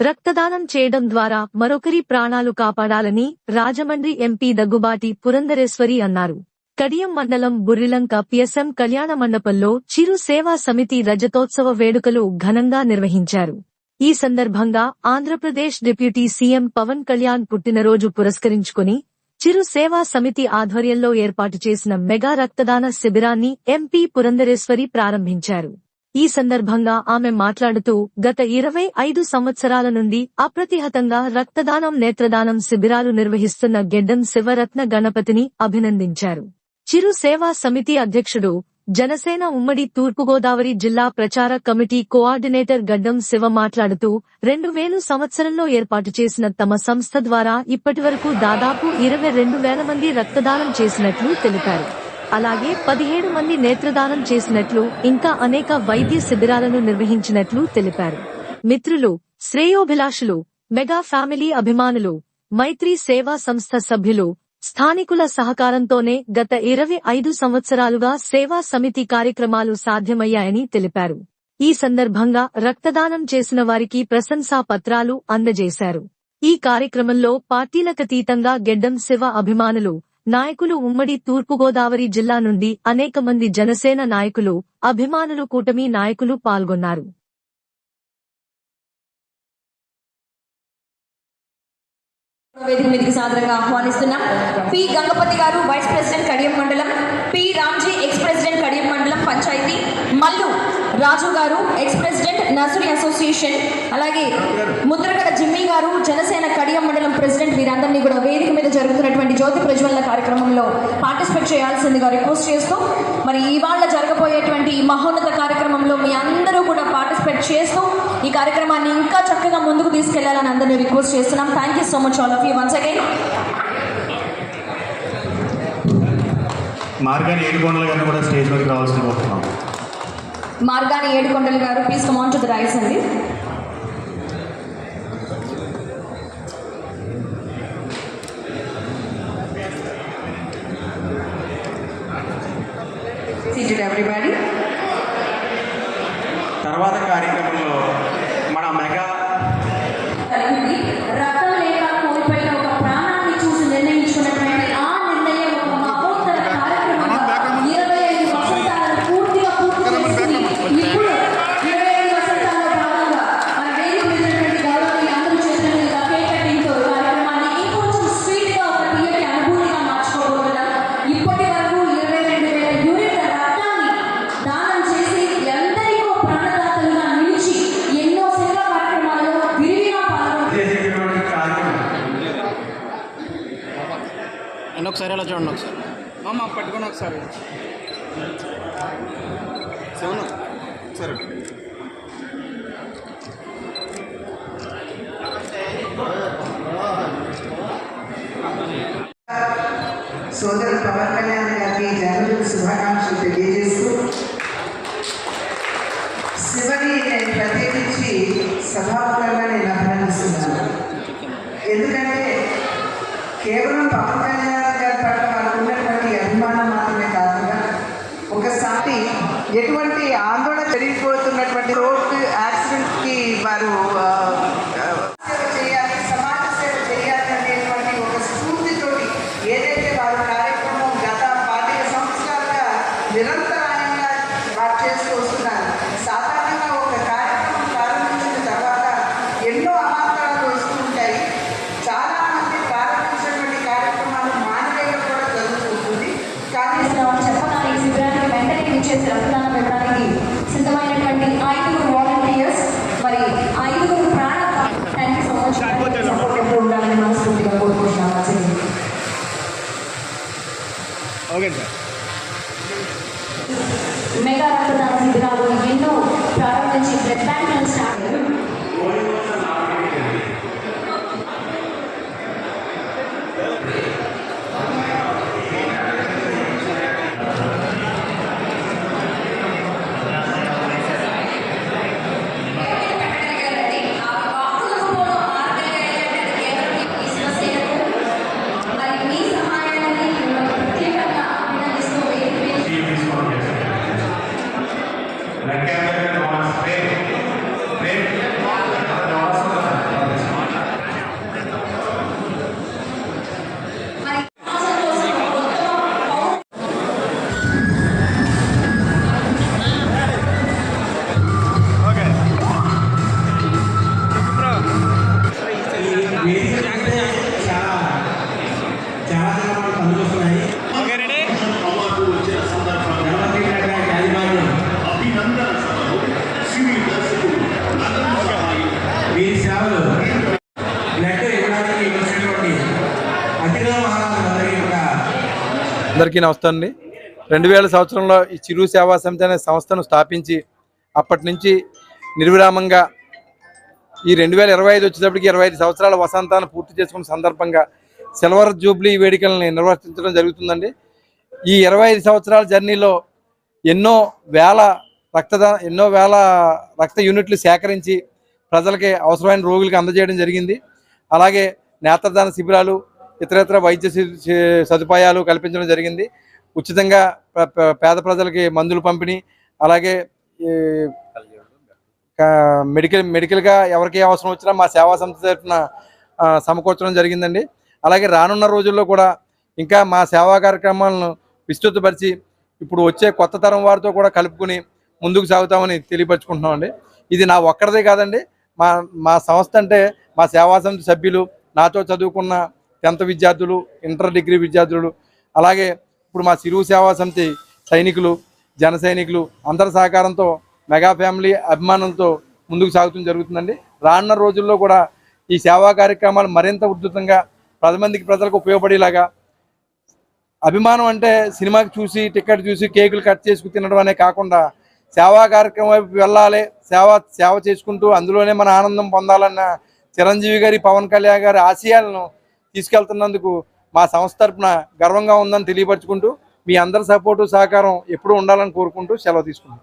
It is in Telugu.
రక్తదానం చేయడం ద్వారా మరొకరి ప్రాణాలు కాపాడాలని రాజమండ్రి ఎంపీ దగ్గుబాటి పురంధరేశ్వరి అన్నారు. కడియం మండలం బుర్రిలంక పిఎస్ఎం కళ్యాణ మండపంలో చిరు సేవా సమితి రజతోత్సవ వేడుకలు ఘనంగా నిర్వహించారు. ఈ సందర్భంగా ఆంధ్రప్రదేశ్ డిప్యూటీ సీఎం పవన్ కళ్యాణ్ పుట్టినరోజు పురస్కరించుకుని చిరు సేవా సమితి ఆధ్వర్యంలో ఏర్పాటు చేసిన మెగా రక్తదాన శిబిరాన్ని ఎంపీ పురంధరేశ్వరి ప్రారంభించారు. ఈ సందర్భంగా ఆమె మాట్లాడుతూ గత ఇరవై ఐదు సంవత్సరాల నుండి అప్రతిహతంగా రక్తదానం నేత్రదానం శిబిరాలు నిర్వహిస్తున్న గెడ్డం శివరత్న గణపతిని అభినందించారు. చిరు సేవా సమితి అధ్యక్షుడు జనసేన ఉమ్మడి తూర్పుగోదావరి జిల్లా ప్రచార కమిటీ కోఆర్డినేటర్ గడ్డం శివ మాట్లాడుతూ రెండు వేలు సంవత్సరంలో ఏర్పాటు చేసిన తమ సంస్థ ద్వారా ఇప్పటివరకు దాదాపు ఇరవై రెండు వేల మంది రక్తదానం చేసినట్లు తెలిపారు. అలాగే పదిహేడు మంది నేత్రదానం చేసినట్లు ఇంకా అనేక వైద్య శిబిరాలను నిర్వహించినట్లు తెలిపారు. మిత్రులు శ్రేయోభిలాషులు మెగా ఫ్యామిలీ అభిమానులు మైత్రి సేవా సంస్థ సభ్యులు స్థానికుల సహకారంతోనే గత ఇరవై ఐదు సంవత్సరాలుగా సేవా సమితి కార్యక్రమాలు సాధ్యమయ్యాయని తెలిపారు. ఈ సందర్భంగా రక్తదానం చేసిన వారికి ప్రశంసా పత్రాలు అందజేశారు. ఈ కార్యక్రమంలో పార్టీలకతీతంగా గెడ్డం శివ అభిమానులు నాయకులు ఉమ్మడి తూర్పుగోదావరి జిల్లా నుండి అనేక మంది జనసేన నాయకులు అభిమానులు కూటమి నాయకులు పాల్గొన్నారు. వేదిక మీదకి సాదరంగా ఆహ్వానిస్తున్నాం. పి. గంగపతి గారు వైస్ ప్రెసిడెంట్ కడియం మండలం P. Ramji ex president Kadiyam మండలం పంచాయతీ మల్లు రాజు గారు ఎక్స్ ప్రెసిడెంట్ నర్సరీ అసోసియేషన్ అలాగే ముద్రగడ కడియం మండలం ప్రెసిడెంట్ వీరందరినీ కూడా వేదిక మీద జరుగుతున్నటువంటి జ్యోతి ప్రజ్వలన కార్యక్రమంలో పార్టిసిపేట్ చేయాల్సిందిగా రిక్వెస్ట్ చేస్తూ మరి ఇవాళ జరగబోయేటువంటి ఈ మహోన్నత కార్యక్రమంలో మీ అందరూ కూడా పార్టిసిపేట్ చేస్తూ ఈ కార్యక్రమాన్ని ఇంకా చక్కగా ముందుకు తీసుకెళ్ళాలని అందరినీ రిక్వెస్ట్ చేస్తున్నాం. Thank you so much all of you once again Margani ఏడుకొండల గారిని కూడా స్టేజ్ మీదకి రావాల్సిన కోరుతున్నాం. Margani Edukondalu garu please come on to the rise అండి ఒకసారి అలా చూడండి ఒకసారి. మామ పట్టుకొని ఒకసారి. సరే. సోదరు పవన్ కళ్యాణ్ గారికి జన్మదిన శుభాకాంక్షలు తెలియజేస్తూ శివని నేను ప్రత్యేకించి సభాముఖంగా నేను అభినందిస్తున్నాను. ఎందుకంటే కేవలం పవన్ కళ్యాణ్ గారి పట్ల మనకు ఉన్నటువంటి అభిమానం మాత్రమే కాకుండా ఒకసారి ఎటువంటి ఆందోళన జరిగిపోతున్నటువంటి రోడ్డు యాక్సిడెంట్కి వారు మెగా రక్తదాన శిబిరాలు ఎన్నో ప్రారంభించి బ్లడ్ బ్యాంకులను స్టార్ట్ అందరికీ నమస్తే అండి. రెండు వేల సంవత్సరంలో ఈ చిరు సేవా సమితి అనే సంస్థను స్థాపించి అప్పటి నుంచి నిర్విరామంగా ఈ రెండు వేల ఇరవై ఐదు వచ్చేటప్పటికి ఇరవై ఐదు సంవత్సరాల వసంతాన్ని పూర్తి చేసుకున్న సందర్భంగా సిల్వర్ జూబ్లీ వేడుకల్ని నిర్వర్తించడం జరుగుతుందండి. ఈ ఇరవై ఐదు సంవత్సరాల జర్నీలో ఎన్నో వేల రక్తదాన ఎన్నో వేల రక్త యూనిట్లు సేకరించి ప్రజలకి అవసరమైన రోగులకి అందజేయడం జరిగింది. అలాగే నేత్రదాన శిబిరాలు ఇతరత్ర వైద్య సదుపాయాలు కల్పించడం జరిగింది. ఉచితంగా పేద ప్రజలకి మందులు పంపిణీ అలాగే ఈ మెడికల్ మెడికల్గా ఎవరికి ఏ అవసరం వచ్చినా మా సేవా సంస్థ తరఫున సమకూర్చడం జరిగిందండి. అలాగే రానున్న రోజుల్లో కూడా ఇంకా మా సేవా కార్యక్రమాలను విస్తృతపరిచి ఇప్పుడు వచ్చే కొత్త తరం వారితో కూడా కలుపుకుని ముందుకు సాగుతామని తెలియపరచుకుంటున్నామండి. ఇది నా ఒక్కడిదే కాదండి. మా మా సంస్థ అంటే మా సేవా సమితి సభ్యులు నాతో చదువుకున్న టెన్త్ విద్యార్థులు ఇంటర్ డిగ్రీ విద్యార్థులు అలాగే ఇప్పుడు మా సిరువు సేవా సమితి సైనికులు జన సైనికులు అందరి సహకారంతో మెగా ఫ్యామిలీ అభిమానంతో ముందుకు సాగుతూ జరుగుతుందండి. రానున్న రోజుల్లో కూడా ఈ సేవా కార్యక్రమాలు మరింత ఉధృతంగా పది మందికి ప్రజలకు ఉపయోగపడేలాగా అభిమానం అంటే సినిమాకి చూసి టికెట్ చూసి కేకులు కట్ చేసుకు తినడం అనే కాకుండా సేవా కార్యక్రమం వైపు వెళ్ళాలి సేవ సేవ చేసుకుంటూ అందులోనే మన ఆనందం పొందాలన్న చిరంజీవి గారి పవన్ కళ్యాణ్ గారి ఆశయాలను తీసుకెళ్తున్నందుకు మా సంస్థ తరపున గర్వంగా ఉందని తెలియపరచుకుంటూ మీ అందరి సపోర్టు సహకారం ఎప్పుడూ ఉండాలని కోరుకుంటూ సెలవు తీసుకుంటాం